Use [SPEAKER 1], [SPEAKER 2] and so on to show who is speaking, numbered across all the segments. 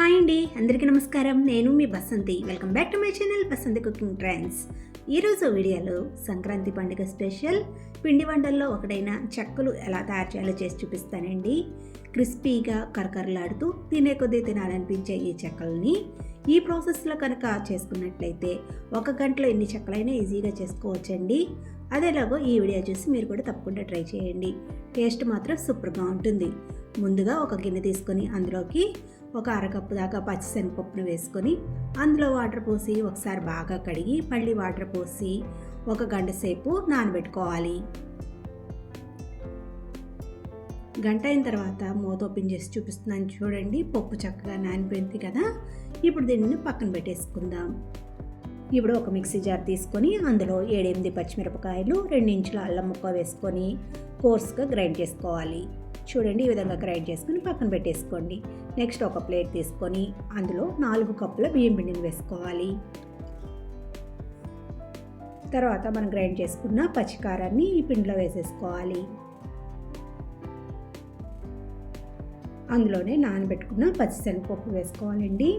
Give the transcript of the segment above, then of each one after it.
[SPEAKER 1] Hi అండి అందరికీ నమస్కారం. నేను మీ Basanti. Welcome back to my channel Basanti cooking trends. ఈరోజు వీడియోలో సంక్రాంతి పండుగ స్పెషల్. పిండి వంటల్లో ఒకటైన చెక్కలు ఎలా తయారు చేయాలో చేసి చూపిస్తానండి. క్రిస్పీగా కరకరలాడుతూ తినే కొద్దీ తినాలనిపించే ఈ చెక్కల్ని ఈ ప్రాసెస్లో కనుక చేసుకున్నట్లయితే ఒక గంటలో ఎన్ని చెక్కలైనా ఈజీగా చేసుకోవచ్చండి. అదేలాగో ఈ వీడియో చూసి మీరు కూడా తప్పకుండా ట్రై చేయండి. టేస్ట్ మాత్రం సూపర్గా ఉంటుంది. ముందుగా ఒక గిన్నె తీసుకొని అందులోకి ఒక అరకప్పు దాకా పచ్చిశనగపప్పును వేసుకొని అందులో వాటర్ పోసి ఒకసారి బాగా కడిగి మళ్ళీ వాటర్ పోసి ఒక గంట సేపు నానబెట్టుకోవాలి. గంట అయిన తర్వాత మూత ఓపెన్ చేసి చూపిస్తున్నాను చూడండి పప్పు చక్కగా నానిపోయింది కదా. ఇప్పుడు దీనిని పక్కన పెట్టేసుకుందాం. ఇప్పుడు ఒక మిక్సీ జార్ తీసుకొని అందులో ఏడెనిమిది పచ్చిమిరపకాయలు రెండు ఇంచుల అల్లం ముక్క వేసుకొని కోర్స్గా గ్రైండ్ చేసుకోవాలి. చూడండి ఈ విధంగా గ్రైండ్ చేసుకుని పక్కన పెట్టేసుకోండి. నెక్స్ట్ ఒక ప్లేట్ తీసుకొని అందులో నాలుగు కప్పుల బియ్యం పిండిని వేసుకోవాలి. తర్వాత మనం గ్రైండ్ చేసుకున్న పచ్చికారాన్ని ఈ పిండిలో వేసేసుకోవాలి. అందులోనే నానబెట్టుకున్న పచ్చిశనగపప్పు వేసుకోవాలండి.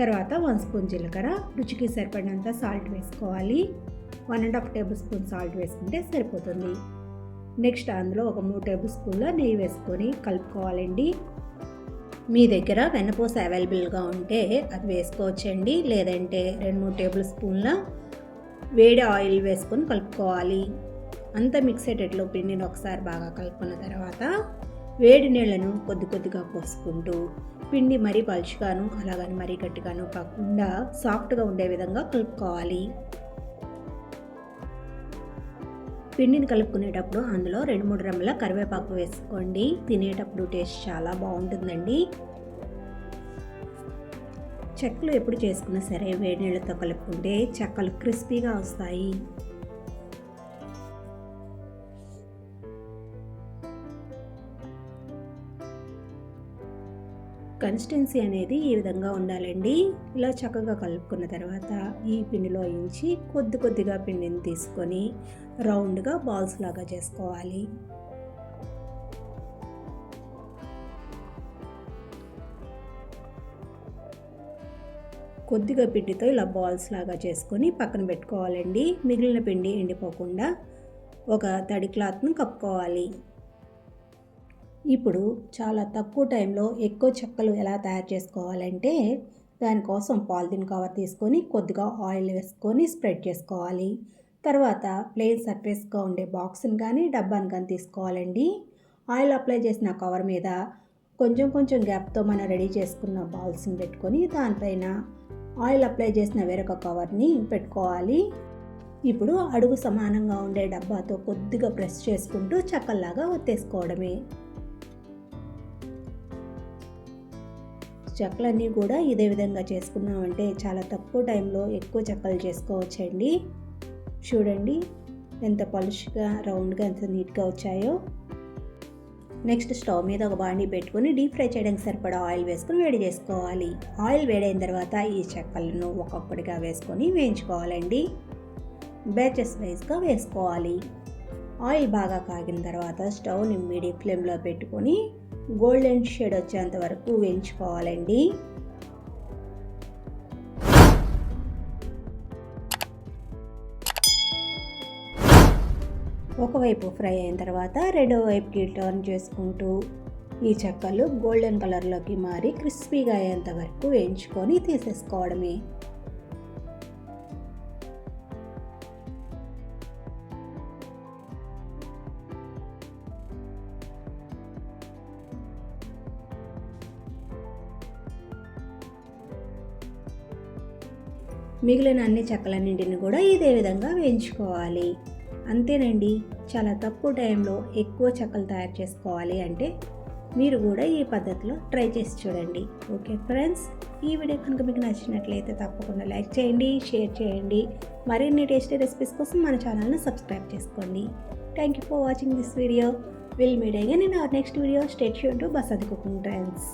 [SPEAKER 1] తర్వాత వన్ స్పూన్ జీలకర్ర రుచికి సరిపడినంత సాల్ట్ వేసుకోవాలి. One and half tablespoon salt వేసుకుంటే సరిపోతుంది. నెక్స్ట్ అందులో ఒక మూడు టేబుల్ స్పూన్ల నెయ్యి వేసుకొని కలుపుకోవాలండి. మీ దగ్గర వెన్నపూస అవైలబుల్గా ఉంటే అది వేసుకోవచ్చండి. లేదంటే రెండు మూడు టేబుల్ స్పూన్ల వేడి ఆయిల్ వేసుకొని కలుపుకోవాలి. అంతా మిక్స్ అయ్యేటట్లు పిండిని ఒకసారి బాగా కలుపుకున్న తర్వాత వేడి నీళ్ళను కొద్ది కొద్దిగా పోసుకుంటూ పిండి మరీ పలుచుగాను అలాగని మరీ గట్టిగాను కాకుండా సాఫ్ట్గా ఉండే విధంగా కలుపుకోవాలి. పిండిని కలుపుకునేటప్పుడు అందులో రెండు మూడు రెమ్మల కరివేపాకు వేసుకోండి. తినేటప్పుడు టేస్ట్ చాలా బాగుంటుందండి. చెక్కలు ఎప్పుడు చేసుకున్నా సరే వేడి నీళ్ళతో కలుపుకుంటే చెక్కలు క్రిస్పీగా వస్తాయి. కన్సిస్టెన్సీ అనేది ఈ విధంగా ఉండాలండి. ఇలా చక్కగా కలుపుకున్న తర్వాత ఈ పిండిలో ఇంచి కొద్ది కొద్దిగా పిండిని తీసుకొని రౌండ్గా బాల్స్ లాగా చేసుకోవాలి. కొద్దిగా పిండితో ఇలా బాల్స్ లాగా చేసుకొని పక్కన పెట్టుకోవాలండి. మిగిలిన పిండి ఎండిపోకుండా ఒక తడి క్లాత్ను కప్పుకోవాలి. ఇప్పుడు చాలా తక్కువ టైంలో ఎక్కువ చెక్కలు ఎలా తయారు చేసుకోవాలంటే దానికోసం పాలిథిన్ కవర్ తీసుకొని కొద్దిగా ఆయిల్ వేసుకొని స్ప్రెడ్ చేసుకోవాలి. తర్వాత ప్లెయిన్ సర్ఫేస్గా ఉండే బాక్స్ని కానీ డబ్బాని కానీ తీసుకోవాలండి. ఆయిల్ అప్లై చేసిన కవర్ మీద కొంచెం కొంచెం గ్యాప్తో మనం రెడీ చేసుకున్న బాల్స్ని పెట్టుకొని దానిపైన ఆయిల్ అప్లై చేసిన వేరొక కవర్ని పెట్టుకోవాలి. ఇప్పుడు అడుగు సమానంగా ఉండే డబ్బాతో కొద్దిగా ప్రెస్ చేసుకుంటూ చక్కల్లాగా ఒత్తేసుకోవడమే. చెక్కలన్నీ కూడా ఇదే విధంగా చేసుకున్నామంటే చాలా తక్కువ టైంలో ఎక్కువ చెక్కలు చేసుకోవచ్చండి. చూడండి ఎంత పలుష్గా రౌండ్గా ఎంత నీట్గా వచ్చాయో. నెక్స్ట్ స్టవ్ మీద ఒక బాండి పెట్టుకొని డీప్ ఫ్రై చేయడానికి సరిపడా ఆయిల్ వేసుకొని వేడి చేసుకోవాలి. ఆయిల్ వేడైన తర్వాత ఈ చెక్కలను ఒక్కొక్కటిగా వేసుకొని వేయించుకోవాలండి. బ్యాచెస్ వైజ్గా వేసుకోవాలి. ఆయిల్ బాగా కాగిన తర్వాత స్టవ్ని మీడియం ఫ్లేమ్లో పెట్టుకొని గోల్డెన్ షేడ్ వచ్చేంత వరకు వేయించుకోవాలండి. ఒకవైపు ఫ్రై అయిన తర్వాత రెండో వైపుకి టర్న్ చేసుకుంటూ ఈ చెక్కలు గోల్డెన్ కలర్లోకి మారి క్రిస్పీగా అయ్యేంత వరకు వేయించుకొని తీసేసుకోవడమే. మిగిలిన అన్ని చెక్కలన్నింటిని కూడా ఇదే విధంగా వేయించుకోవాలి. అంతేనండి చాలా తక్కువ టైంలో ఎక్కువ చెక్కలు తయారు చేసుకోవాలి అంటే మీరు కూడా ఈ పద్ధతిలో ట్రై చేసి చూడండి. ఓకే ఫ్రెండ్స్ ఈ వీడియో కనుక మీకు నచ్చినట్లయితే తప్పకుండా లైక్ చేయండి షేర్ చేయండి. మరిన్ని టేస్టీ రెసిపీస్ కోసం మన ఛానల్ని సబ్స్క్రైబ్ చేసుకోండి. Thank you for watching this video will meet again in our next video stay షూన్ to Basanti cooking trends